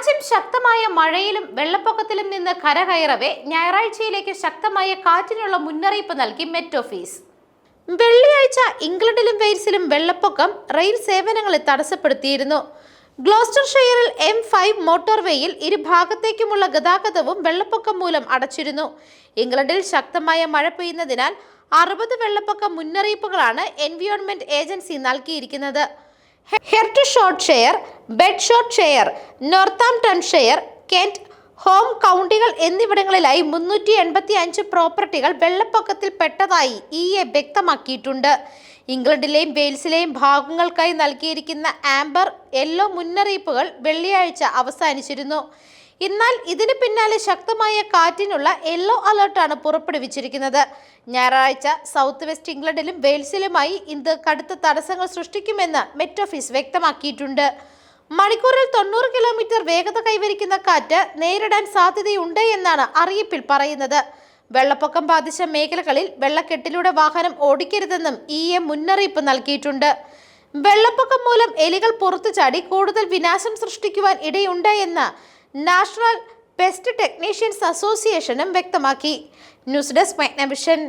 രാജ്യം ശക്തമായ മഴയിലും വെള്ളപ്പൊക്കത്തിലും നിന്ന് കരകയറവെ ഞായറാഴ്ചയിലേക്ക് ശക്തമായ കാറ്റിനുള്ള മുന്നറിയിപ്പ് നൽകി മെറ്റ് ഓഫീസ്. വെള്ളിയാഴ്ച ഇംഗ്ലണ്ടിലും വെയിൽസിലും വെള്ളപ്പൊക്കം റെയിൽ സേവനങ്ങളെ തടസ്സപ്പെടുത്തിയിരുന്നു. ഗ്ലോസ്റ്റർഷെയറിൽ എം ഫൈവ് മോട്ടോർവേയിൽ ഇരുഭാഗത്തേക്കുമുള്ള ഗതാഗതവും വെള്ളപ്പൊക്കം മൂലം അടച്ചിരുന്നു. ഇംഗ്ലണ്ടിൽ ശക്തമായ മഴ പെയ്യുന്നതിനാൽ അറുപത് വെള്ളപ്പൊക്ക മുന്നറിയിപ്പുകളാണ് എൻവിയോൺമെന്റ് ഏജൻസി നൽകിയിരിക്കുന്നത്. Hertfordshire Bedfordshire Northamptonshire Kent home കൗണ്ടികൾ എന്നിവിടങ്ങളിലായി മുന്നൂറ്റി എൺപത്തി അഞ്ച് പ്രോപ്പർട്ടികൾ വെള്ളപ്പൊക്കത്തിൽ പെട്ടതായി ഇ എ വ്യക്തമാക്കിയിട്ടുണ്ട്. ഇംഗ്ലണ്ടിലെയും വെയിൽസിലെയും ഭാഗങ്ങൾക്കായി നൽകിയിരിക്കുന്ന ആംബർ യെല്ലോ മുന്നറിയിപ്പുകൾ വെള്ളിയാഴ്ച അവസാനിച്ചിരുന്നു. എന്നാൽ ഇതിന് പിന്നാലെ ശക്തമായ കാറ്റിനുള്ള യെല്ലോ അലർട്ടാണ് പുറപ്പെടുവിച്ചിരിക്കുന്നത്. ഞായറാഴ്ച സൗത്ത് വെസ്റ്റ് ഇംഗ്ലണ്ടിലും വെയിൽസിലുമായി ഇത് കടുത്ത തടസ്സങ്ങൾ സൃഷ്ടിക്കുമെന്ന് മെറ്റ് ഓഫീസ് വ്യക്തമാക്കിയിട്ടുണ്ട്. മണിക്കൂറിൽ തൊണ്ണൂറ് കിലോമീറ്റർ വേഗത കൈവരിക്കുന്ന കാറ്റ് നേരിടാൻ സാധ്യതയുണ്ട് എന്നാണ് അറിയിപ്പിൽ പറയുന്നത്. വെള്ളപ്പൊക്കം ബാധിച്ച മേഖലകളിൽ വെള്ളക്കെട്ടിലൂടെ വാഹനം ഓടിക്കരുതെന്നും ഇ എ മുന്നറിയിപ്പ് നൽകിയിട്ടുണ്ട്. വെള്ളപ്പൊക്കം മൂലം എലികൾ പുറത്തു ചാടി കൂടുതൽ വിനാശം സൃഷ്ടിക്കുവാൻ ഇടയുണ്ട് എന്ന് നാഷണൽ പെസ്റ്റ് ടെക്നീഷ്യൻസ് അസോസിയേഷനും വ്യക്തമാക്കി. News desk മെഗ്നവിഷൻ.